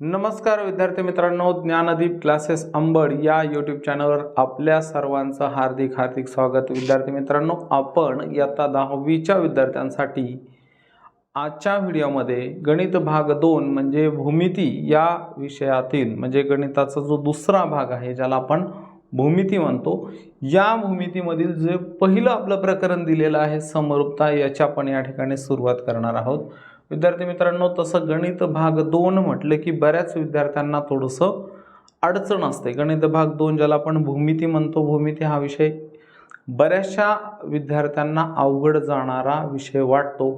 नमस्कार विद्यार्थी मित्रांनो ज्ञानदीप क्लासेस अंबड या यूट्यूब चॅनलवर आपल्या सर्वांचं हार्दिक हार्दिक स्वागत. विद्यार्थी मित्रांनो आपण इयत्ता दहावीच्या विद्यार्थ्यांसाठी आजच्या व्हिडिओमध्ये गणित भाग दोन म्हणजे भूमिती या विषयातील म्हणजे गणिताचा जो दुसरा भाग आहे ज्याला आपण भूमिती म्हणतो या भूमितीमधील जे पहिलं आपलं प्रकरण दिलेलं आहे समरूपता याची आपण या ठिकाणी सुरुवात करणार आहोत. विद्यार्थी मित्रांनो तसं गणित भाग दोन म्हटलं की बऱ्याच विद्यार्थ्यांना थोडंसं अडचण असते. गणित भाग दोन ज्याला आपण भूमिती म्हणतो भूमिती हा विषय बऱ्याचशा विद्यार्थ्यांना अवघड जाणारा विषय वाटतो.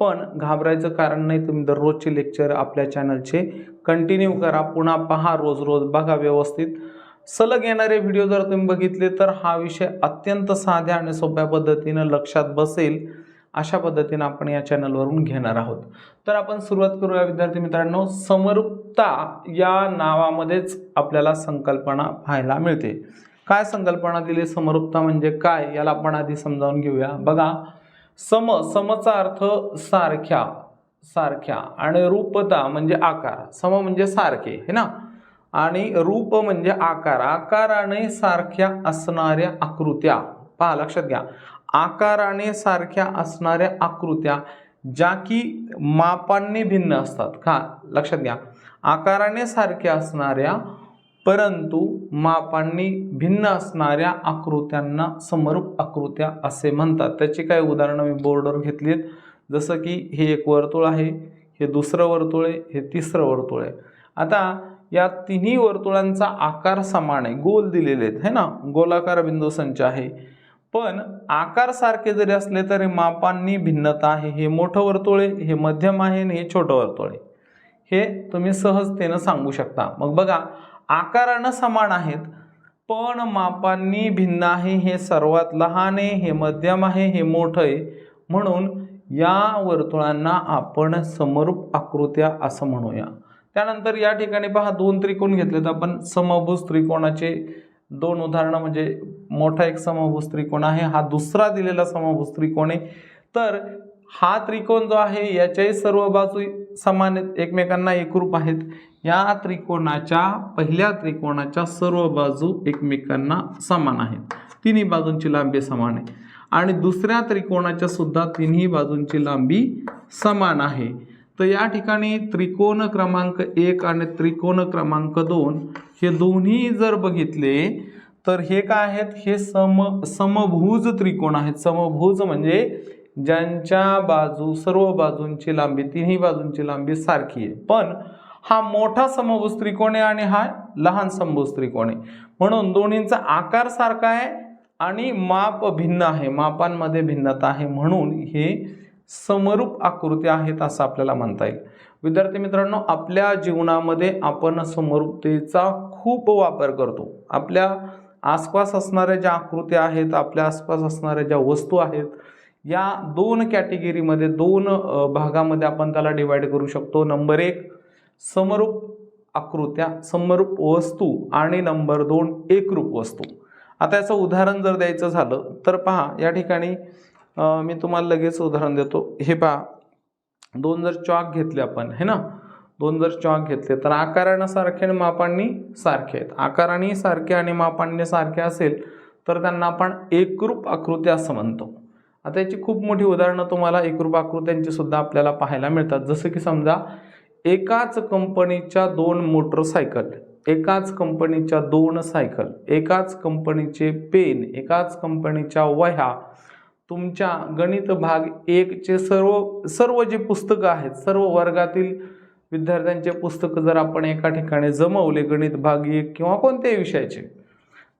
पण घाबरायचं कारण नाही तुम्ही दररोजचे लेक्चर आपल्या चॅनलचे कंटिन्यू करा. पुन्हा पहा रोज रोज बघा व्यवस्थित. सलग येणारे व्हिडिओ जर तुम्ही बघितले तर हा विषय अत्यंत साध्या आणि सोप्या पद्धतीनं लक्षात बसेल. अशा पद्धतीनं आपण या चॅनलवरून घेणार आहोत. तर आपण सुरुवात करूया विद्यार्थी मित्रांनो. समरूपता या नावामध्येच आपल्याला संकल्पना पाहायला मिळते. काय संकल्पना दिली? समरूपता म्हणजे काय? याला आपण आधी समजावून घेऊया. बघा सम समचा अर्थ सारख्या सारख्या आणि रूपता म्हणजे आकार. सम म्हणजे सारखे हे ना? आणि रूप म्हणजे आकार. आकाराने सारख्या असणाऱ्या आकृत्या. पहा लक्षात घ्या. आकाराने सारख्या असणाऱ्या आकृत्या ज्या की मापांनी भिन्न असतात. का? लक्षात घ्या. आकाराने सारख्या असणाऱ्या परंतु मापांनी भिन्न असणाऱ्या आकृत्यांना समरूप आकृत्या असे म्हणतात. त्याची काही उदाहरणं मी बोर्डवर घेतली आहेत. जसं की हे एक वर्तुळ आहे हे दुसरं वर्तुळ आहे हे तिसरं वर्तुळ आहे. आता या तिन्ही वर्तुळांचा आकार समान आहे. गोल दिलेले आहेत है ना? गोलाकार बिंदू संच आहे. पण आकार सारखे जरी असले तरी मापांनी भिन्नता आहे. हे मोठं वर्तुळ आहे हे मध्यम आहे आणि हे छोटं वर्तुळ आहे. हे तुम्ही सहजतेनं सांगू शकता. मग बघा आकारानं समान आहेत पण मापांनी भिन्न आहे. हे सर्वात लहान आहे हे मध्यम आहे हे मोठं आहे. म्हणून या वर्तुळांना आपण समरूप आकृत्या असं म्हणूया. त्यानंतर या ठिकाणी पहा दोन त्रिकोण घेतलेत आपण. समभुज त्रिकोणाचे दोन उदाहरणं म्हणजे मोठा एक समभुज त्रिकोण आहे हा दुसरा दिलेला समभुज त्रिकोण आहे. तर हा त्रिकोण जो आहे याच्याही सर्व बाजू समान आहेत एकमेकांना एकरूप आहेत. या त्रिकोणाच्या पहिल्या त्रिकोणाच्या सर्व बाजू एकमेकांना समान आहेत. तिन्ही बाजूंची लांबी समान आहे. आणि दुसऱ्या त्रिकोणाच्या सुद्धा तिन्ही बाजूंची लांबी समान आहे. तर या ठिकाणी त्रिकोण क्रमांक एक आणि त्रिकोण क्रमांक दोन हे दोन्ही जर बघितले तर हे काय आहेत? हे सम समभुज त्रिकोण आहेत. समभुज म्हणजे ज्यांच्या बाजू सर्व बाजूंची लांबी तिन्ही बाजूंची लांबी सारखी आहे. पण हा मोठा समभुज त्रिकोण आहे आणि हा लहान समभुज त्रिकोण आहे. म्हणून दोन्हींचा आकार सारखा आहे आणि माप भिन्न आहे. मापांमध्ये भिन्नता आहे. म्हणून हे समरूप आकृत्या आहेत असं आपल्याला म्हणता येईल. विद्यार्थी मित्रांनो आपल्या जीवनामध्ये आपण समरूपतेचा खूप वापर करतो. आपल्या आसपास असणाऱ्या ज्या आकृत्या आहेत आपल्या आसपास असणाऱ्या ज्या वस्तू आहेत या दोन कॅटेगरीमध्ये दोन भागामध्ये आपण त्याला डिवाइड करू शकतो. नंबर एक समरूप आकृत्या समरूप वस्तू आणि नंबर दोन एकरूप वस्तू. आता याचं उदाहरण जर द्यायचं झालं तर पहा या ठिकाणी मी तुम्हाला लगेच उदाहरण देतो. हे पहा. दोन जर चॉक घेतले आपण हे ना? दोन जर चॉक घेतले तर आकारानं सारखे आणि मापांनी सारखे आहेत. आकाराने सारखे आणि मापांनी सारखे असेल तर त्यांना आपण एकरूप आकृती असं म्हणतो. आता याची खूप मोठी उदाहरणं तुम्हाला एकरूप आकृत्यांची सुद्धा आपल्याला पाहायला मिळतात. जसं की समजा एकाच कंपनीच्या दोन मोटरसायकल एकाच कंपनीच्या दोन सायकल एकाच कंपनीचे पेन एकाच कंपनीच्या वह्या तुमच्या गणित भाग एकचे सर्व सर्व जे पुस्तकं आहेत सर्व वर्गातील विद्यार्थ्यांचे पुस्तकं जर आपण एका ठिकाणी जमवले गणित भाग एक किंवा कोणत्याही विषयाचे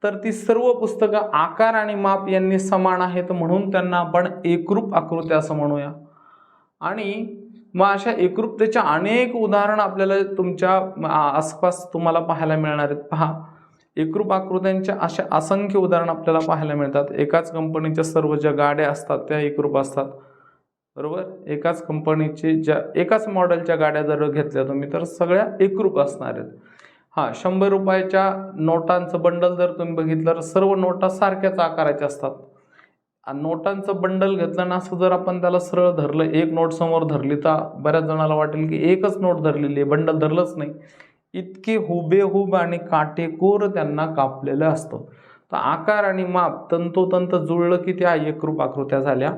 तर ती सर्व पुस्तकं आकार आणि माप यांनी समान आहेत म्हणून त्यांना आपण एकरूप आकृत्या असं म्हणूया. आणि मग अशा एकरूपतेच्या अनेक उदाहरणं आपल्याला तुमच्या आसपास तुम्हाला पाहायला मिळणार आहेत. पहा एकरूप आकृत्यांच्या अशा असंख्य उदाहरणं आपल्याला पाहायला मिळतात. एकाच कंपनीच्या सर्व ज्या गाड्या असतात त्या एकरूप असतात. बरोबर? एकाच कंपनीचे ज्या एकाच मॉडेलच्या गाड्या जर घेतल्या तुम्ही तर सगळ्या एकरूप असणार आहेत. हां शंभर रुपयाच्या नोटांचं बंडल जर तुम्ही बघितलं तर सर्व नोटा सारख्याच आकाराच्या असतात. नोटांचं बंडल घेतलं ना असं जर आपण त्याला सरळ धरलं एक नोट समोर धरली तर बऱ्याच जणाला वाटेल की एकच नोट धरलेली आहे. बंडल धरलंच नाही. इतके हुबेहूब आणि काटेकोर त्यांना कापलेलं असतं. तर आकार आणि माप तंतोतंत जुळलं की त्या एकरूप आकृत्या झाल्या.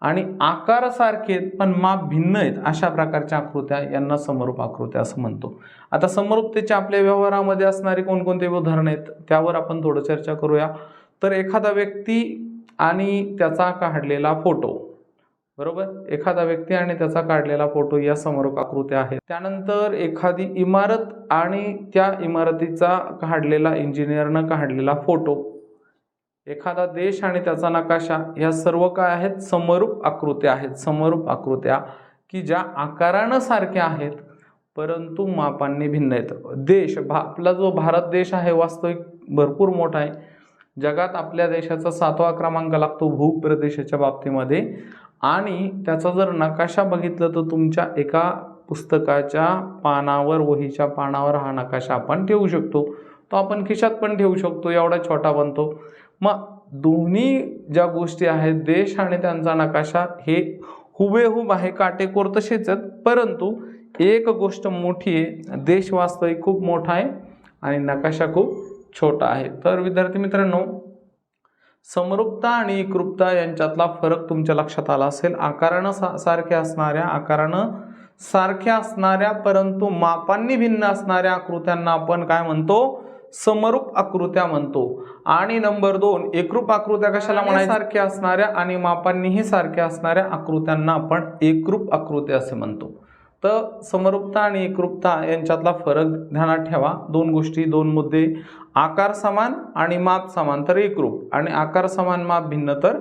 आणि आकार सारखे आहेत, पण माप भिन्न आहेत अशा प्रकारच्या आकृत्या यांना समरूप आकृत्या असं म्हणतो. आता समरूपतेच्या आपल्या व्यवहारामध्ये असणारी कोणकोणते उदाहरणं आहेत त्यावर आपण थोडं चर्चा करूया. तर एखादा व्यक्ती आणि त्याचा काढलेला फोटो. बरोबर? एखादा व्यक्ती आणि त्याचा काढलेला फोटो या समरूप आकृत्या आहेत. त्यानंतर एखादी इमारत आणि त्या इमारतीचा काढलेला इंजिनियरनं काढलेला फोटो. एखादा देश आणि त्याचा नकाशा या सर्व काय आहेत? समरूप आकृत्या आहेत. समरूप आकृत्या की ज्या आकारानं सारख्या आहेत परंतु मापांनी भिन्न आहेत. देश भा आपला जो भारत देश आहे वास्तविक भरपूर मोठा आहे. जगात आपल्या देशाचा सातवा क्रमांक लागतो भूप्रदेशाच्या बाबतीमध्ये. आणि त्याचा जर नकाशा बघितलं तर तुमच्या एका पुस्तकाच्या पानावर वहीच्या पानावर हा नकाशा आपण ठेवू शकतो. तो आपण खिशात पण ठेवू शकतो एवढा छोटा बनतो. मग दोन्ही ज्या गोष्टी आहेत देश आणि त्यांचा नकाशा हे हुबेहूब आहे काटेकोर तसेच आहेत. परंतु एक गोष्ट मोठी आहे देश वास्तविक खूप मोठा आहे आणि नकाशा खूप छोटा आहे. तर विद्यार्थी मित्रांनो समरूपता आणि एकरूपता यांच्यातला फरक तुमच्या लक्षात आला असेल. आकारानं सा सारख्या असणाऱ्या आकारानं सारख्या असणाऱ्या परंतु मापांनी भिन्न असणाऱ्या आकृत्यांना आपण काय म्हणतो? समरूप आकृत्या म्हणतो. आणि नंबर दोन एकरूप आकृत्या कशाला म्हणायच्या सारख्या असणाऱ्या आणि मापांनीही सारख्या असणाऱ्या आकृत्यांना आपण एकरूप आकृत्या असे म्हणतो. तर समरूपता आणि एकरूपता यांच्यातला फरक ध्यानात ठेवा. दोन गोष्टी दोन मुद्दे. आकार समान आणि माप समान तर एकरूप आणि आकार समान माप भिन्न तर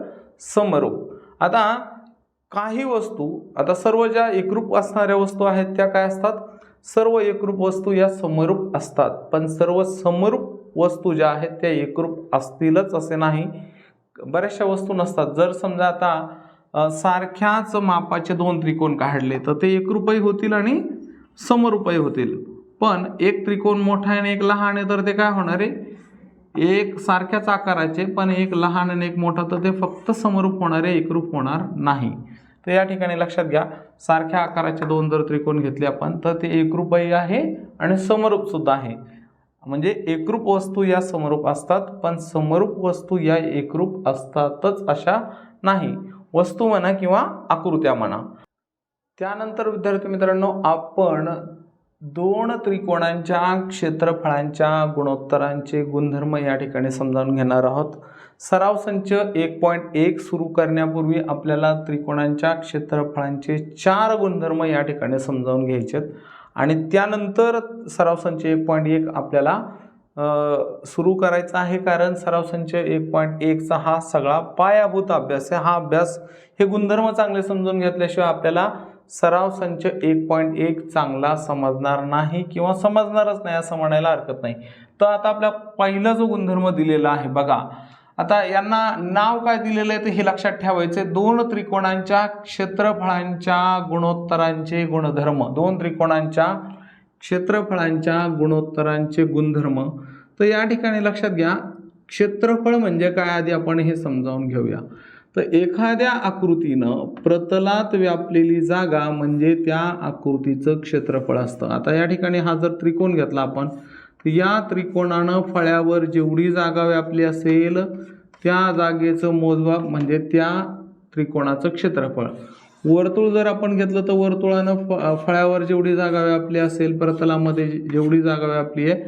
समरूप. आता काही वस्तू आता सर्व ज्या एकरूप असणाऱ्या वस्तू आहेत त्या काय असतात? सर्व एकरूप वस्तू या समरूप असतात. पण सर्व समरूप वस्तू ज्या आहेत त्या एकरूप असतीलच असे नाही. बऱ्याचशा वस्तू नसतात. जर समजा आता सारख्याच मापाचे दोन त्रिकोण काढले तर ते एकरूपही होतील आणि समरूपही होतील. पण एक त्रिकोण मोठा आहे आणि एक लहान आहे तर ते काय होणार आहे? एक सारख्याच आकाराचे पण एक लहान आणि एक मोठा तर ते फक्त समरूप होणार आहे एकरूप होणार नाही. तर या ठिकाणी लक्षात घ्या सारख्या आकाराचे दोन जर त्रिकोण घेतले आपण तर ते एकरूपही आहे आणि समरूपसुद्धा आहे. म्हणजे एकरूप वस्तू या समरूप असतात पण समरूप वस्तू या एकरूप असतातच अशा नाही. वस्तू म्हणा किंवा आकृत्या म्हणा. त्यानंतर विद्यार्थी मित्रांनो आपण दोन त्रिकोणांच्या क्षेत्रफळांच्या गुणोत्तरांचे गुणधर्म या ठिकाणी समजावून घेणार आहोत. सराव संच एक पॉईंट एक सुरू करण्यापूर्वी आपल्याला त्रिकोणांच्या क्षेत्रफळांचे चार गुणधर्म या ठिकाणी समजावून घ्यायचे आहेत आणि त्यानंतर सराव संच एक पॉईंट एक आपल्याला सुरू करायचा आहे कारण सराव संच एक पॉईंट एकचा हा सगळा पायाभूत अभ्यास आहे. हा अभ्यास हे गुणधर्म चांगले समजून घेतल्याशिवाय आपल्याला सराव संच एक पॉईंट एक चांगला समजणार नाही किंवा समजणारच नाही असं म्हणायला हरकत नाही. तर आता आपला पहिला जो गुणधर्म दिलेला आहे बघा. आता यांना नाव काय दिलेलं आहे ते हे लक्षात ठेवायचे. दोन त्रिकोणांच्या क्षेत्रफळांच्या गुणोत्तरांचे गुणधर्म. दोन त्रिकोणांच्या क्षेत्रफळांच्या गुणोत्तरांचे गुणधर्म. तर या ठिकाणी लक्षात घ्या. क्षेत्रफळ म्हणजे काय? आधी आपण हे समजावून घेऊया. तर एखाद्या आकृतीनं प्रतलात व्यापलेली जागा म्हणजे त्या आकृतीचं क्षेत्रफळ असतं. आता या ठिकाणी हा जर त्रिकोण घेतला आपण या त्रिकोणानं फळ्यावर जेवढी जागा व्यापली असेल त्या जागेचं मोजमाप म्हणजे त्या त्रिकोणाचं क्षेत्रफळ. वर्तुळ जर आपण घेतलं तर वर्तुळानं फ फळ्यावर जेवढी जागा व्यापली असेल प्रतलामध्ये जेवढी जागा व्यापली आहे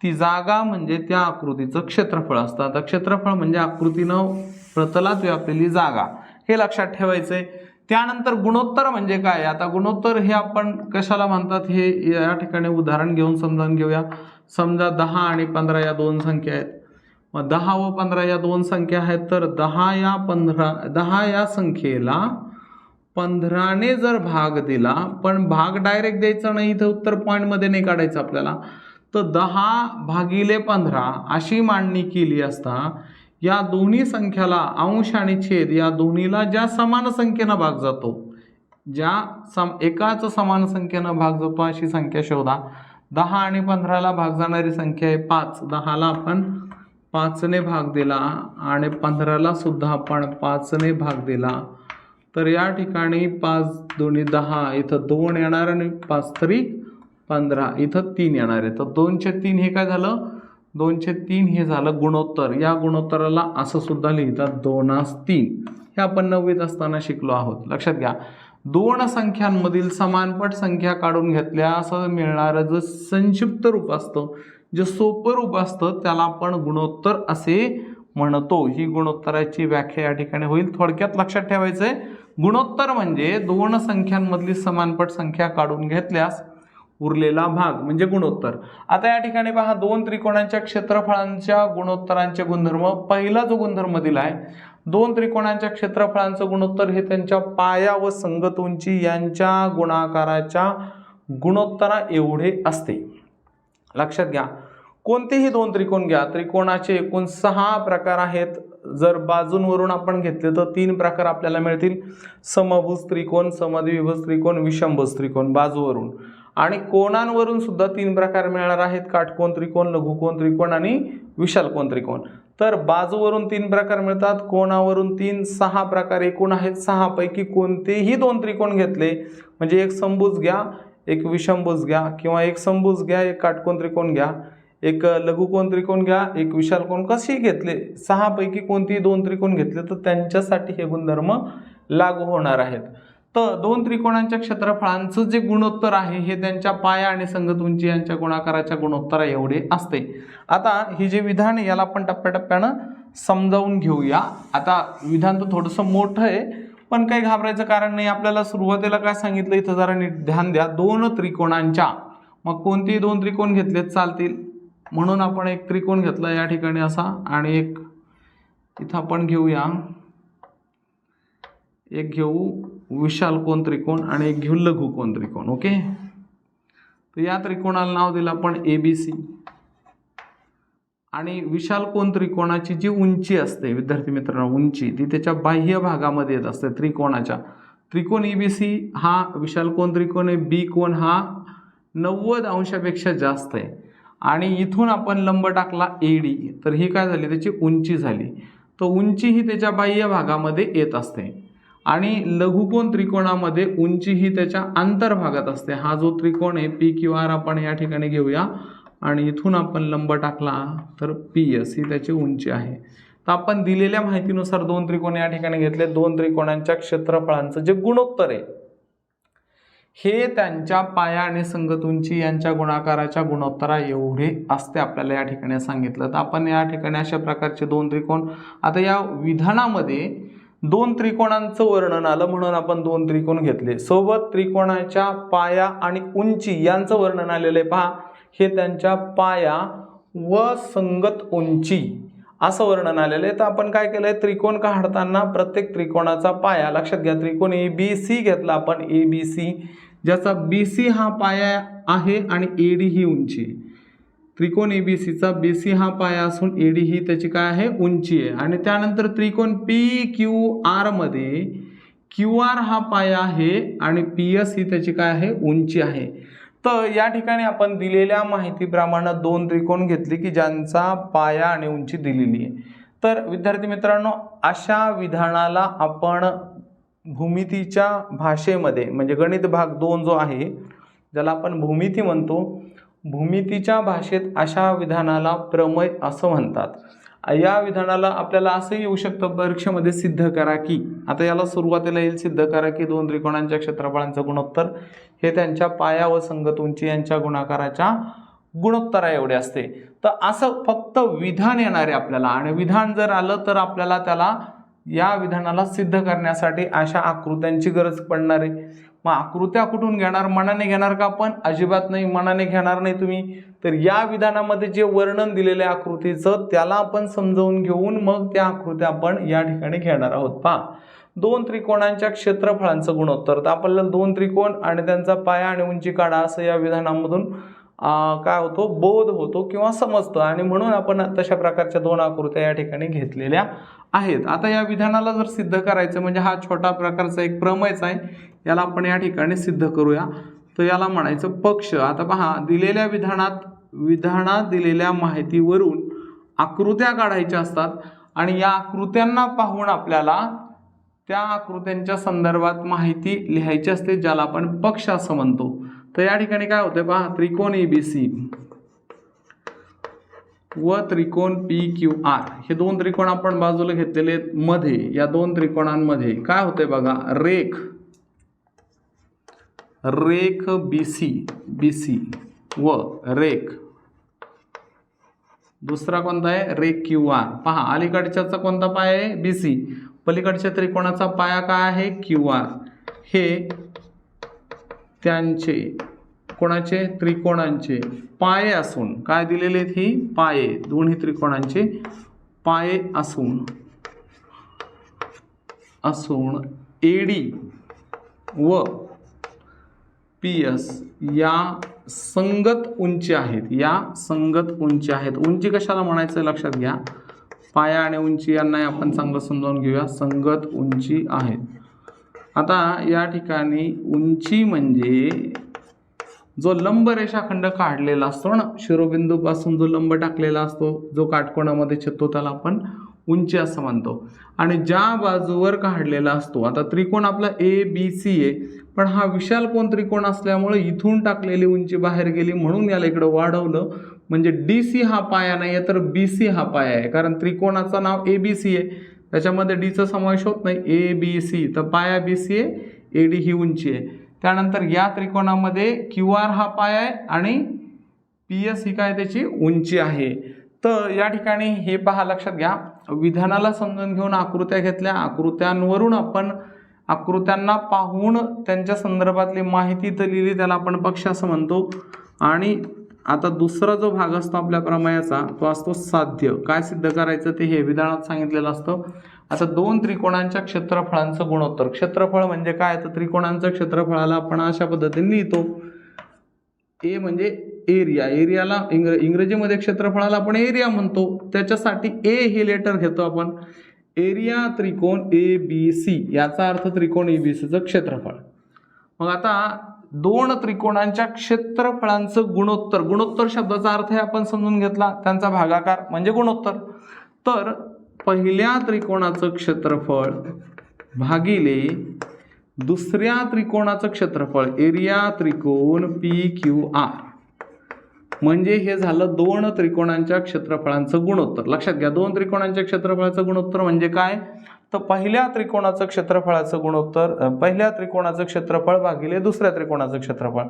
ती जागा म्हणजे त्या आकृतीचं क्षेत्रफळ असतं. आता क्षेत्रफळ म्हणजे आकृतीनं प्रतलात व्यापलेली जागा. हे लक्षात ठेवायचं आहे त्यानंतर गुणोत्तर म्हणजे काय? आता गुणोत्तर हे आपण कशाला म्हणतात? हे या ठिकाणी उदाहरण घेऊन समजावून घेऊया. समजा दहा आणि पंधरा या दोन संख्या आहेत. मग दहा व पंधरा या दोन संख्या आहेत तर दहा या पंधरा दहा या संख्येला पंधराने जर भाग दिला पण भाग डायरेक्ट द्यायचा नाही इथं उत्तर पॉईंटमध्ये नाही काढायचं आपल्याला. तर दहा भागिले पंधरा अशी मांडणी केली असता या दोन्ही संख्याला अंश आणि छेद या दोन्हीला ज्या समान संख्येनं भाग जातो ज्या सम एकाच समान संख्येनं भाग जातो अशी संख्या शोधा. दहा आणि पंधराला भाग जाणारी संख्या आहे पाच. दहाला आपण पाचने भाग दिला आणि पंधराला सुद्धा आपण पाचने भाग दिला. तर या ठिकाणी पाच दोन्ही दहा इथं दोन येणार आणि पाच तरी पंधरा इथं तीन येणार आहे. तर दोनशे तीन हे काय झालं? दोनशे तीन हे झालं गुणोत्तर. या गुणोत्तराला असं सुद्धा लिहितात दोनास तीन. हे आपण नववीत असताना शिकलो आहोत. लक्षात घ्या. दोन संख्यांमधील समानपट संख्या काढून घेतल्या असं मिळणारं जे संक्षिप्त रूप असतं जे सोपं रूप असतं त्याला आपण गुणोत्तर असे म्हणतो. ही गुणोत्तराची व्याख्या या ठिकाणी होईल. थोडक्यात लक्षात ठेवायचं आहे गुणोत्तर म्हणजे दोन संख्यांमधली समानपट संख्या काढून घेतल्यास उरलेला भाग म्हणजे गुणोत्तर. आता या ठिकाणी पहा दोन त्रिकोणांच्या क्षेत्रफळांच्या गुणोत्तरांचे गुणधर्म पहिला जो गुणधर्म दिला आहे दोन त्रिकोणांच्या क्षेत्रफळांचं गुणोत्तर हे त्यांच्या पाया व संगत उंची यांच्या गुणाकाराच्या गुणोत्तरा एवढे असते. लक्षात घ्या कोणतेही दोन त्रिकोण घ्या त्रिकोणाचे एकूण सहा प्रकार आहेत. जर बाजूंवरून आपण घेतले तर तीन प्रकार आपल्याला मिळतील. समभुज त्रिकोण समद्विभुज त्रिकोण विषमभुज त्रिकोण बाजूवरून. आणि कोणांवरून सुद्धा तीन प्रकार मिळणार आहेत? काटकोण त्रिकोण लघुकोण त्रिकोण आणि विशालकोण त्रिकोण. तर बाजूवरून तीन प्रकार मिळतात कोणावरून तीन सहा प्रकार एकूण आहेत. सहापैकी कोणतेही दोन त्रिकोण घेतले म्हणजे एक समभुज घ्या एक विषमभुज घ्या किंवा एक समभुज घ्या एक काटकोण त्रिकोण घ्या एक लघुकोण त्रिकोण घ्या एक विशालकोन कसेही घेतले सहापैकी कोणतेही दोन त्रिकोण घेतले तर त्यांच्यासाठी हे गुणधर्म लागू होणार आहेत. तर दोन त्रिकोणांच्या क्षेत्रफळांचं जे गुणोत्तर आहे हे त्यांच्या पाया आणि संगत उंची यांच्या गुणाकाराच्या गुणोत्तरा एवढे असते. आता हे जे विधान आहे याला आपण टप्प्याटप्प्यानं समजावून घेऊया. आता विधान तर थोडंसं मोठं आहे पण काही घाबरायचं कारण नाही. आपल्याला सुरुवातीला काय सांगितलं इथं जरा नीट ध्यान द्या. दोन त्रिकोणांच्या. मग कोणतेही दोन त्रिकोण घेतलेत चालतील. म्हणून आपण एक त्रिकोण घेतला या ठिकाणी असा आणि एक इथं आपण घेऊया. एक घेऊ. विशाल कोण त्रिकोण आणि एक घेऊ लघु कोण त्रिकोण ओके? तर या त्रिकोणाला नाव दिलं आपण ए बी सी आणि विशाल कोण त्रिकोणाची जी उंची असते विद्यार्थी मित्रांनो उंची ती त्याच्या बाह्य भागामध्ये येत असते त्रिकोणाच्या. त्रिकोण ई बी सी हा विशाल कोण त्रिकोण आहे बी कोण हा नव्वद अंशापेक्षा जास्त आहे. आणि इथून आपण लंब टाकला ए डी तर ही काय झाली त्याची उंची झाली. तर उंची ही त्याच्या बाह्य भागामध्ये येत असते. आणि लघुकोन त्रिकोणामध्ये उंची ही त्याच्या अंतर्भागात असते. हा जो त्रिकोण आहे पी क्यू आर आपण या ठिकाणी घेऊया. आणि इथून आपण लंब टाकला तर पी एस ही त्याची उंची आहे. तर आपण दिलेल्या माहितीनुसार दोन त्रिकोण या ठिकाणी घेतले. दोन त्रिकोणांच्या क्षेत्रफळांचं जे गुणोत्तर आहे हे त्यांच्या पाया आणि संगत उंची यांच्या गुणाकाराच्या गुणोत्तरा एवढे असते आपल्याला या ठिकाणी सांगितलं. तर आपण या ठिकाणी अशा प्रकारचे दोन त्रिकोण. आता या विधानामध्ये दोन त्रिकोणांचं वर्णन आलं म्हणून आपण दोन त्रिकोण घेतले. सोबत त्रिकोणाच्या पाया आणि उंची यांचं वर्णन आलेलं आहे. पहा हे त्यांच्या पाया व संगत उंची असं वर्णन आलेलं आहे. तर आपण काय केलं आहे त्रिकोण काढताना प्रत्येक त्रिकोणाचा पाया लक्षात घ्या त्रिकोण ए बी सी घेतला आपण ए बी सी ज्याचा बी सी हा पाया आहे आणि ए डी ही उंची. आहे त्रिकोण ए बी सीचा बी सी हा पाया असून ए डी ही त्याची काय आहे? उंची आहे. आणि त्यानंतर त्रिकोण पी क्यू आरमध्ये क्यू आर हा पाया आहे आणि पी एस ही त्याची काय आहे? उंची आहे. तर या ठिकाणी आपण दिलेल्या माहितीप्रमाणे दोन त्रिकोण घेतले की ज्यांचा पाया आणि उंची दिलेली आहे. तर विद्यार्थी मित्रांनो अशा विधानाला आपण भूमितीच्या भाषेमध्ये म्हणजे गणित भाग दोन जो आहे ज्याला आपण भूमिती म्हणतो भूमितीच्या भाषेत अशा विधानाला प्रमय असं म्हणतात. या विधानाला आपल्याला असं येऊ शकतं परीक्षेमध्ये सिद्ध करा की. आता याला सुरुवातीला येईल सिद्ध करा की दोन त्रिकोणांच्या क्षेत्रफळांचं गुणोत्तर. हे त्यांच्या पाया व संगत उंची यांच्या गुणाकाराच्या गुणोत्तरा एवढे असते. तर असं फक्त विधान येणार आहे आपल्याला. आणि विधान जर आलं तर आपल्याला त्याला या विधानाला सिद्ध करण्यासाठी अशा आकृत्यांची गरज पडणार आहे. मग आकृत्या कुठून घेणार मनाने घेणार का आपण? अजिबात नाही मनाने घेणार नाही तुम्ही. तर या विधानामध्ये जे वर्णन दिलेलं आहे आकृतीचं त्याला आपण समजावून घेऊन मग त्या आकृत्या आपण या ठिकाणी घेणार आहोत. पहा. दोन त्रिकोणांच्या क्षेत्रफळांचं गुणोत्तर. तर आपल्याला दोन त्रिकोण आणि त्यांचा पाया आणि उंची काढा असं या विधानामधून काय होतो? बोध होतो किंवा समजतं. आणि म्हणून आपण तशा प्रकारच्या दोन आकृत्या या ठिकाणी घेतलेल्या आहेत. आता या विधानाला जर सिद्ध करायचं म्हणजे हा छोटा प्रकारचा एक प्रमयच आहे. याला आपण या ठिकाणी सिद्ध करूया. तर याला म्हणायचं पक्ष. आता पहा दिलेल्या विधानात विधानात दिलेल्या माहितीवरून आकृत्या काढायच्या असतात आणि या आकृत्यांना पाहून आपल्याला त्या आकृत्यांच्या संदर्भात माहिती लिहायची असते ज्याला आपण पक्ष असं म्हणतो. तर या ठिकाणी काय होतंय पहा त्रिकोण एबीसी व त्रिकोण पी क्यू आर हे दोन त्रिकोण आपण बाजूला घेतलेले आहेत मध्ये. या दोन त्रिकोणांमध्ये. काय होतंय बघा रेख. रेख बी सी बी सी व रेख. दुसरा कोणता आहे? रेख क्यू आर पहा अलीकडच्याचा कोणता पाय आहे? बी सी पलीकडच्या त्रिकोणाचा पाया काय आहे? क्यू आर हे त्यांचे कोणाचे? त्रिकोणांचे पाये असून. काय दिलेले आहेत ही? पाये. दोन्ही त्रिकोणांचे पाये असून. असून एडी व पी एस या संगत उंची आहेत या संगत उंची आहेत. उंची कशाला म्हणायचं लक्षात घ्या. पाया आणि उंची यांनाही आपण चांगलं समजावून घेऊया. संगत उंची आहेत आता या ठिकाणी उंची म्हणजे जो लंब रेषाखंड काढलेला असतो ना शिरोबिंदूपासून जो लंब टाकलेला असतो जो काटकोणामध्ये छेदतो त्याला आपण उंची असं म्हणतो. आणि ज्या बाजूवर काढलेला असतो आता त्रिकोण आपला ए बी सी आहे. पण हा विशाल कोण त्रिकोण असल्यामुळे इथून टाकलेली उंची बाहेर गेली म्हणून याला इकडं वाढवलं. म्हणजे डी सी हा पाया नाही आहे तर बी सी हा पाया आहे. कारण त्रिकोणाचं नाव ए बी सी आहे. त्याच्यामध्ये डीचा समावेश होत नाही. A B C. तर पाया बी सी आहे ए डी ही उंची आहे. त्यानंतर या त्रिकोणामध्ये क्यू आर हा पाय आहे आणि पी एस ही काय त्याची उंची आहे. तर या ठिकाणी हे पहा लक्षात घ्या. विधानाला समजून घेऊन आकृत्या घेतल्या. आकृत्यांवरून आपण आकृत्यांना पाहून त्यांच्या संदर्भातली माहिती तर लिहिली त्याला आपण पक्ष असं म्हणतो. आणि आता दुसरा जो भाग असतो आपल्या प्रमेयाचा तो असतो साध्य. काय सिद्ध करायचं ते हे विधानात सांगितलेलं असतं. आता दोन त्रिकोणांच्या क्षेत्रफळांचं गुणोत्तर. क्षेत्रफळ म्हणजे काय? तर त्रिकोणांचं क्षेत्रफळाला आपण अशा पद्धतीने लिहितो. ए म्हणजे एरिया. एरियाला इंग्र इंग्रजीमध्ये क्षेत्रफळाला आपण एरिया म्हणतो. त्याच्यासाठी ए हे लेटर घेतो आपण. एरिया त्रिकोण ए बी सी याचा अर्थ त्रिकोण ए बी सीचं क्षेत्रफळ. मग आता दोन त्रिकोणांच्या क्षेत्रफळांचं गुणोत्तर गुणोत्तर शब्दाचा अर्थ आपण समजून घेतला त्यांचा भागाकार म्हणजे गुणोत्तर. तर पहिल्या त्रिकोणाचं क्षेत्रफळ भागिले दुसऱ्या त्रिकोणाचं क्षेत्रफळ एरिया त्रिकोण पी क्यू आर म्हणजे हे झालं दोन त्रिकोणांच्या क्षेत्रफळांचं गुणोत्तर. लक्षात घ्या दोन त्रिकोणांच्या क्षेत्रफळाचं गुणोत्तर म्हणजे काय? तर पहिल्या त्रिकोणाचं क्षेत्रफळाचं गुणोत्तर पहिल्या त्रिकोणाचं क्षेत्रफळ भागिले दुसऱ्या त्रिकोणाचं क्षेत्रफळ.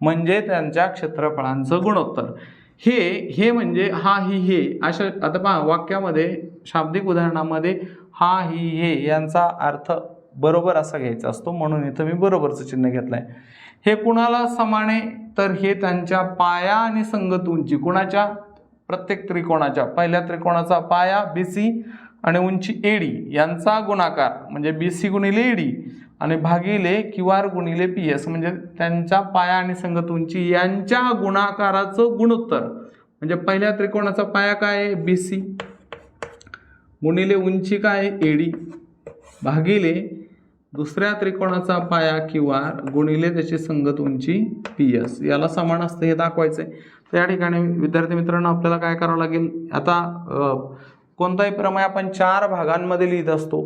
म्हणजे त्यांच्या क्षेत्रफळांचं गुणोत्तर. हे हे म्हणजे हा ही हे. अशा आता पहा वाक्यामध्ये शाब्दिक उदाहरणामध्ये हा ही हे यांचा अर्थ बरोबर असा घ्यायचा असतो. म्हणून इथं मी बरोबरचं चिन्ह घेतलं आहे हे कुणाला समाने तर हे त्यांच्या पाया आणि संगत उंची कुणाच्या? प्रत्येक त्रिकोणाच्या. पहिल्या त्रिकोणाचा पाया बी सी आणि उंची एडी यांचा गुणाकार म्हणजे बी सी गुणिले एडी आणि भागिले क्यू आर गुणिले पी एस म्हणजे त्यांच्या पाया आणि संगत उंची यांच्या गुणाकाराचं गुणोत्तर. म्हणजे पहिल्या त्रिकोणाचा पाया काय आहे? बी सी गुणिले उंची काय आहे? एडी भागिले दुसऱ्या त्रिकोणाचा पाया किंवा गुणिले त्याची संगत उंची पी एस याला समान असतं हे दाखवायचं आहे तर या ठिकाणी विद्यार्थी मित्रांनो आपल्याला काय करावं लागेल? आता कोणताही प्रमेय आपण चार भागांमध्ये लिहित असतो.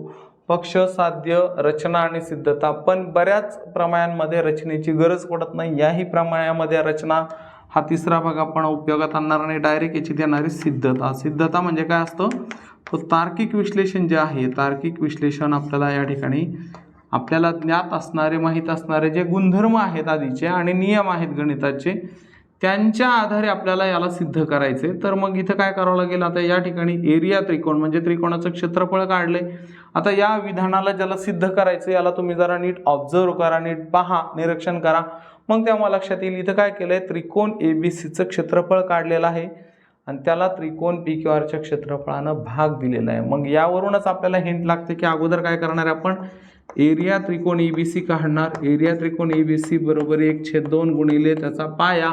पक्ष साध्य रचना आणि सिद्धता. पण बऱ्याच प्रमायांमध्ये रचनेची गरज पडत नाही. याही प्रमाणामध्ये रचना हा तिसरा भाग आपण उपयोगात आणणार आणि डायरेक्ट याची देणारी सिद्धता. सिद्धता म्हणजे काय असतं? तो तार्किक विश्लेषण जे आहे तार्किक विश्लेषण आपल्याला या ठिकाणी आपल्याला ज्ञात असणारे माहीत असणारे जे गुणधर्म आहेत आधीचे आणि नियम आहेत गणिताचे त्यांच्या आधारे आपल्याला याला सिद्ध करायचे. तर मग इथं काय करावं लागेल? आता या ठिकाणी एरिया त्रिकोण म्हणजे त्रिकोणाचं क्षेत्रफळ काढले. आता या विधानाला ज्याला सिद्ध करायचं याला तुम्ही जरा नीट ऑब्झर्व करा नीट पहा निरीक्षण करा. मग तेव्हा लक्षात येईल इथं काय केलंय? त्रिकोण ए बी सीचं क्षेत्रफळ काढलेलं आहे. आणि त्याला त्रिकोण पी क्यू आरच्या क्षेत्रफळानं भाग दिलेला आहे. मग यावरूनच आपल्याला हिंट लागते की अगोदर काय करणार आहे आपण? एरिया त्रिकोण ए बी सी काढणार. एरिया त्रिकोण ए बी सी बरोबर एक छेद दोन गुणिले त्याचा पाया.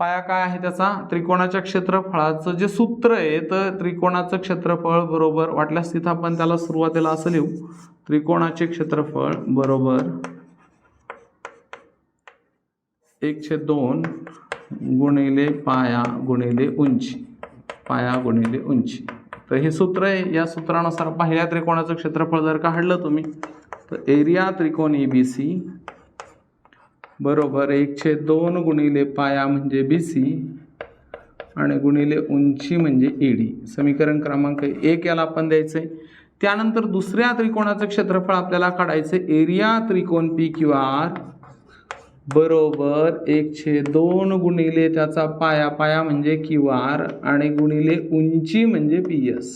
पाया काय आहे त्याचा? त्रिकोणाच्या क्षेत्रफळाचं जे सूत्र आहे तर त्रिकोणाचं क्षेत्रफळ बरोबर वाटल्यास तिथं आपण त्याला सुरुवातीला असं लिहू. त्रिकोणाचे क्षेत्रफळ बरोबर एक छेद दोन गुणिले पाया गुणिले उंची. पाया गुणिले उंची. तर हे सूत्र आहे. या सूत्रानुसार पहिल्या त्रिकोणाचं क्षेत्रफळ जर काढलं तुम्ही तर एरिया त्रिकोण ए बी सी बरोबर एकशे दोन गुणिले पाया म्हणजे बी सी आणि गुणिले उंची म्हणजे ईडी समीकरण क्रमांक एक याला आपण द्यायचं आहे त्यानंतर दुसऱ्या त्रिकोणाचं क्षेत्रफळ आपल्याला काढायचं एरिया त्रिकोण पी क्यू आर बरोबर एकशे दोन गुणिले त्याचा पाया पाया म्हणजे क्यू आर आणि गुणिले उंची म्हणजे पी एस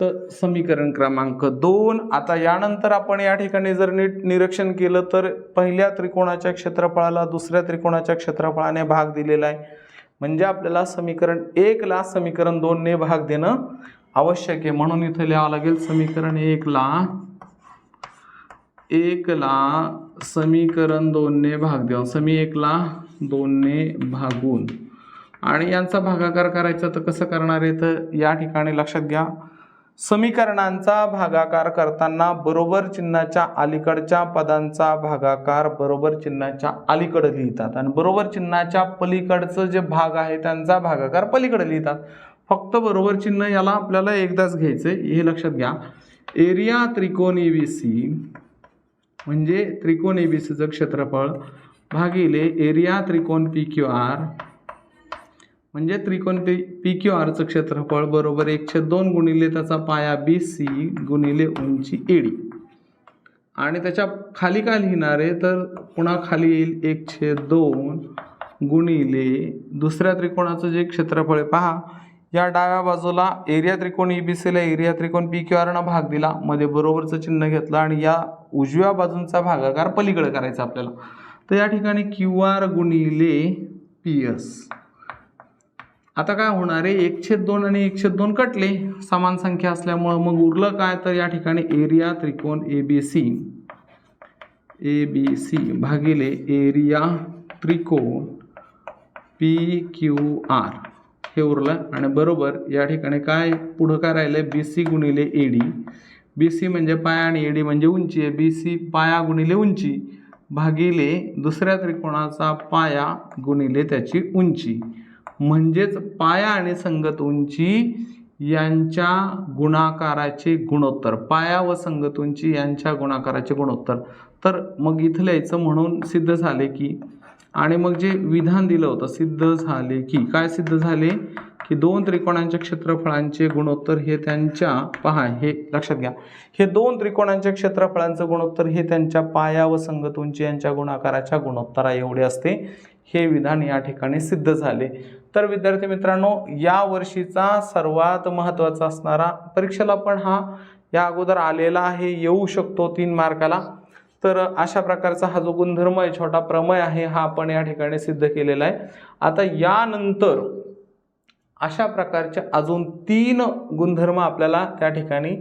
तर समीकरण क्रमांक दोन आता यानंतर आपण या ठिकाणी जर नीट निरीक्षण केलं तर पहिल्या त्रिकोणाच्या क्षेत्रफळाला दुसऱ्या त्रिकोणाच्या क्षेत्रफळाने भाग दिलेला आहे. म्हणजे आपल्याला समीकरण एकला समीकरण दोनने भाग देणं आवश्यक आहे. म्हणून इथं लिहावं लागेल समीकरण एकला एकला समीकरण दोनने भाग द्या समी एकला दोनने भागून. आणि यांचा भागाकार करायचा तर कसं करणार आहे? तर या ठिकाणी लक्षात घ्या. समीकरणांचा भागाकार करताना बरोबर चिन्हाच्या अलीकडच्या पदांचा भागाकार बरोबर चिन्हाच्या अलीकडे लिहितात. आणि बरोबर चिन्हाच्या पलीकडचं जे भाग आहे त्यांचा भागाकार पलीकडे लिहितात. फक्त बरोबर चिन्ह याला आपल्याला एकदाच घ्यायचं आहे हे लक्षात घ्या. एरिया त्रिकोण बी सी म्हणजे, म्हणजे त्रिकोण ए बी सीचं क्षेत्रफळ भागिले एरिया त्रिकोण पी क्यू आर म्हणजे त्रिकोण पी पी क्यू आरचं क्षेत्रफळ बरोबर एकशे दोन गुणिले त्याचा पाया बी सी गुणिले उंची एडी आणि त्याच्याखाली काय लिहिणार आहे? तर पुन्हा खाली येईल? एकशे दोन गुणिले दुसऱ्या त्रिकोणाचं जे क्षेत्रफळ आहे पहा. या डाव्या बाजूला एरिया त्रिकोण ई बी सीला एरिया त्रिकोण पी क्यू आरनं भाग दिला. मध्ये बरोबरचं चिन्ह घेतलं आणि या उजव्या बाजूंचा भागाकार पलीकडे करायचा आपल्याला. तर या ठिकाणी क्यू आर गुणिले पी एस आता काय होणार आहे? एकशे दोन आणि एकशे दोन कटले. समान संख्या असल्यामुळं मग उरलं काय? तर या ठिकाणी एरिया त्रिकोण A B C A B C भागिले एरिया त्रिकोण पी क्यू आर हे उरलं आणि बरोबर या ठिकाणी काय पुढं काय राहिलं बी सी गुणिले ए डी बी सी म्हणजे पाया आणि ए डी म्हणजे उंची. आहे बी सी पाया गुणिले उंची भागिले दुसऱ्या त्रिकोणाचा पाया गुणिले त्याची उंची. म्हणजेच पाया आणि संगत उंची यांच्या गुणाकाराचे गुणोत्तर. पाया व संगत उंची यांच्या गुणाकाराचे गुणोत्तर. तर मग इथं लिहायचं म्हणून सिद्ध झाले की आणि मग जे विधान दिलं होतं सिद्ध झाले की काय सिद्ध झाले? की दोन त्रिकोणांच्या क्षेत्रफळांचे गुणोत्तर हे त्यांच्या पहा हे लक्षात घ्या. हे दोन त्रिकोणांच्या क्षेत्रफळांचं गुणोत्तर हे त्यांच्या पाया व संगत उंची यांच्या गुणाकाराच्या गुणोत्तरा एवढे असते. हे विधान या ठिकाणी सिद्ध झाले. तर विद्यार्थी मित्रांनो या वर्षीचा सर्वात महत्त्वाचा असणारा परीक्षेला पण हा या अगोदर आलेला आहे. येऊ शकतो तीन मार्काला. तर अशा प्रकारचा हा जो गुणधर्म आहे छोटा प्रमय आहे हा आपण या ठिकाणी सिद्ध केलेला आहे. आता यानंतर अशा प्रकारचे अजून तीन गुणधर्म आपल्याला त्या ठिकाणी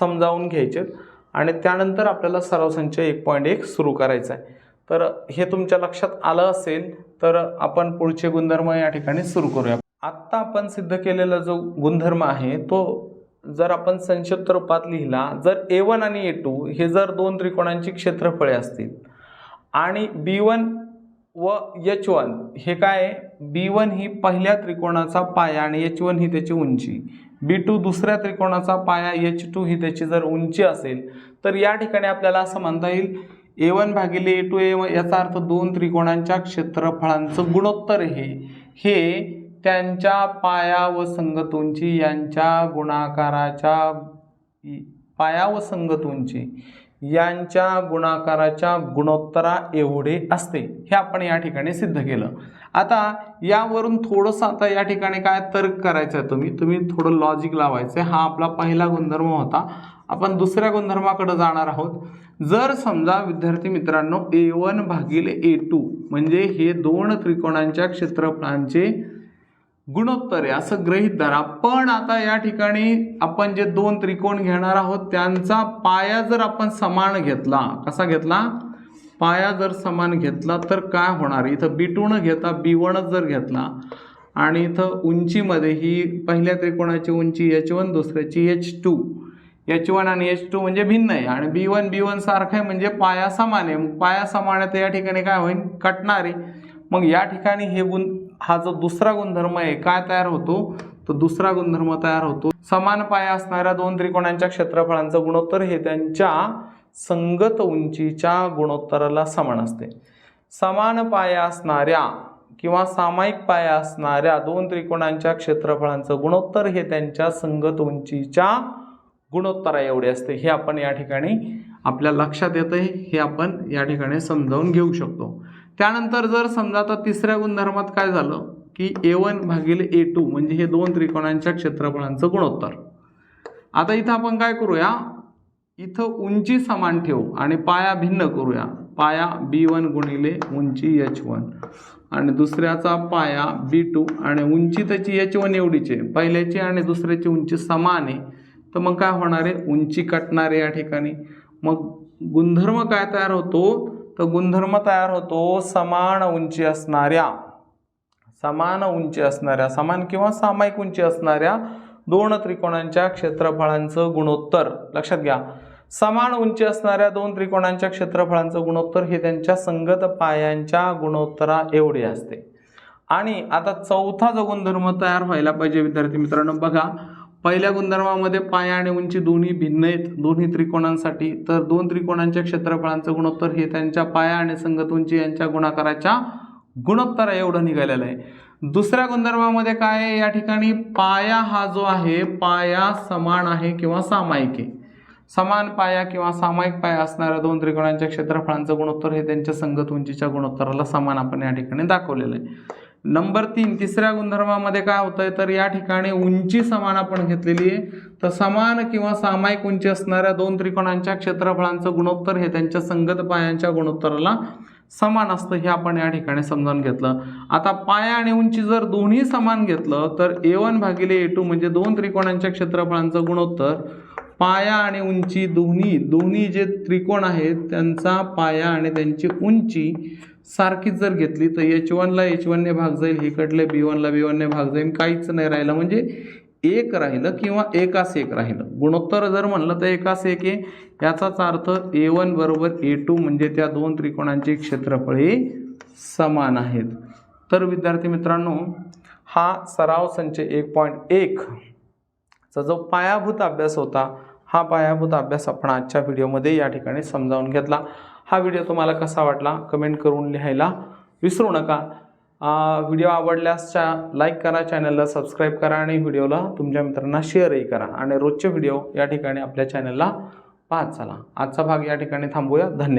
समजावून घ्यायचे आणि त्यानंतर आपल्याला सराव संच एक पॉईंट एक सुरू करायचा आहे. तर हे तुमच्या लक्षात आलं असेल तर आपण पुढचे गुणधर्म या ठिकाणी सुरू करूया. आत्ता आपण सिद्ध केलेला जो गुणधर्म आहे तो जर आपण संक्षिप्त रूपात लिहिला जर ए वन आणि ए टू हे जर दोन त्रिकोणांची क्षेत्रफळे असतील आणि बी वन व एच वन हे काय बी वन ही पहिल्या त्रिकोणाचा पाया आणि एच वन ही त्याची उंची. बी टू दुसऱ्या त्रिकोणाचा पाया एच टू ही त्याची जर उंची असेल तर या ठिकाणी आपल्याला असं म्हणता येईल ए वन भागिले ए टू ए याचा अर्थ दोन त्रिकोणांच्या क्षेत्रफळांचं गुणोत्तर हे हे त्यांच्या पाया व संगतूंची यांच्या गुणाकाराच्या पाया व संगतूंची यांच्या गुणाकाराच्या गुणोत्तरा एवढे असते. हे आपण या ठिकाणी सिद्ध केलं. आता यावरून थोडंसं आता या ठिकाणी काय तर्क करायचं आहे तुम्ही? तुम्ही थोडं लॉजिक लावायचं आहे हा आपला पहिला गुणधर्म होता. आपण दुसऱ्या गुणधर्माकडे जाणार आहोत. जर समजा विद्यार्थी मित्रांनो ए वन भागिले ए टू म्हणजे हे दोन त्रिकोणांच्या क्षेत्रफळांचे गुणोत्तर आहे असं गृहीत धरा. पण आता या ठिकाणी आपण जे दोन त्रिकोण घेणार आहोत त्यांचा पाया जर आपण समान घेतला कसा घेतला? पाया जर समान घेतला तर काय होणार? इथं बी टू न घेता बी वनच जर घेतला आणि इथं उंचीमध्ये ही पहिल्या त्रिकोणाची उंची एच वन दुसऱ्याची एच टू एच वन आणि एच टू म्हणजे भिन्न आहे आणि बी वन बी वन सारखं आहे म्हणजे पाया समान आहे. मग पाया समान आहे तर या ठिकाणी काय होईल? कटणार आहे. मग या ठिकाणी हे गुण हा जो दुसरा गुणधर्म आहे काय तयार होतो? तर दुसरा गुणधर्म तयार होतो समान पाया असणाऱ्या दोन त्रिकोणांच्या क्षेत्रफळांचं गुणोत्तर. हे त्यांच्या संगत उंचीच्या गुणोत्तराला समान असते. समान पाया असणाऱ्या किंवा सामायिक पाया असणाऱ्या दोन त्रिकोणांच्या क्षेत्रफळांचं गुणोत्तर हे त्यांच्या संगत उंचीच्या गुणोत्तरा एवढे असते. हे आपण या ठिकाणी आपल्या लक्षात येतं हे आपण या ठिकाणी समजावून घेऊ शकतो. त्यानंतर जर समजा आता तिसऱ्या गुणधर्मात काय झालं की ए वन भागिले ए टू म्हणजे हे दोन त्रिकोणांच्या क्षेत्रफळांचं गुणोत्तर. आता इथं आपण काय करूया? इथं उंची समान ठेवू आणि पाया भिन्न करूया. पाया बी वन गुणिले उंची एच वन आणि दुसऱ्याचा पाया बी टू आणि उंची त्याची एच वन एवढीचे आहे. पहिल्याची आणि दुसऱ्याची उंची समान आहे. तर मग काय होणार आहे? उंची कटणार आहे या ठिकाणी. मग गुणधर्म काय तयार होतो? तर गुणधर्म तयार होतो समान उंची असणाऱ्या. समान उंची असणाऱ्या समान किंवा सामायिक उंची असणाऱ्या दोन त्रिकोणांच्या क्षेत्रफळांचं गुणोत्तर. लक्षात घ्या. समान उंची असणाऱ्या दोन त्रिकोणांच्या क्षेत्रफळांचं गुणोत्तर हे त्यांच्या संगत पायांच्या गुणोत्तरा एवढे असते. आणि आता चौथा जो गुणधर्म तयार व्हायला पाहिजे विद्यार्थी मित्रांनो बघा. पहिल्या गुणधर्मामध्ये पाया आणि उंची दोन्ही भिन्न आहेत दोन्ही त्रिकोणांसाठी. तर दोन त्रिकोणांच्या क्षेत्रफळांचं गुणोत्तर हे त्यांच्या पाया आणि संगत उंची यांच्या गुणाकाराच्या गुणोत्तर एवढं निघालेलं आहे. दुसऱ्या गुणधर्मामध्ये काय आहे? या ठिकाणी पाया हा जो आहे पाया समान आहे किंवा सामायिक आहे. समान पाया किंवा सामायिक पाया असणाऱ्या दोन त्रिकोणांच्या क्षेत्रफळांचं गुणोत्तर हे त्यांच्या संगत उंचीच्या गुणोत्तराला समान आपण या ठिकाणी दाखवलेलं आहे. नंबर तीन तिसऱ्या गुणधर्मामध्ये काय होतंय? तर या ठिकाणी उंची समान आपण घेतलेली आहे. तर समान किंवा सामायिक उंची असणाऱ्या दोन त्रिकोणांच्या क्षेत्रफळांचं गुणोत्तर हे त्यांच्या संगत पायांच्या गुणोत्तराला समान असतं हे आपण या ठिकाणी समजावून घेतलं. आता पाया आणि उंची जर दोन्ही समान घेतलं तर ए वन भागिले ए टू म्हणजे दोन त्रिकोणांच्या क्षेत्रफळांचं गुणोत्तर पाया आणि उंची दोन्ही दोन्ही जे त्रिकोण आहेत त्यांचा पाया आणि त्यांची उंची सारखीच जर घेतली तर एच वनला एच वनने भाग जाईल इकडले बी वनला बी वनने भाग जाईल काहीच नाही राहिलं. म्हणजे एक राहिलं किंवा एकास एक राहिलं. गुणोत्तर जर म्हणलं तर एकास एक आहे. याचाच अर्थ ए वन बरोबर ए टू म्हणजे त्या दोन त्रिकोणांची क्षेत्रफळे समान आहेत. तर विद्यार्थी मित्रांनो हा सराव संच एक पॉईंट एकचा जो पायाभूत अभ्यास होता हा पायाभूत अभ्यास आपण आजच्या व्हिडिओमध्ये या ठिकाणी समजावून घेतला. हा व्हिडिओ तुम्हाला कसा वाटला कमेंट करून लिहायला विसरू नका. व्हिडिओ आवडल्यास चा लाईक करा चॅनलला सबस्क्राईब करा आणि व्हिडिओला तुमच्या मित्रांना शेअरही करा. आणि रोजचे व्हिडिओ या ठिकाणी आपल्या चॅनलला पाहत चला. आजचा भाग या ठिकाणी थांबूया. धन्यवाद.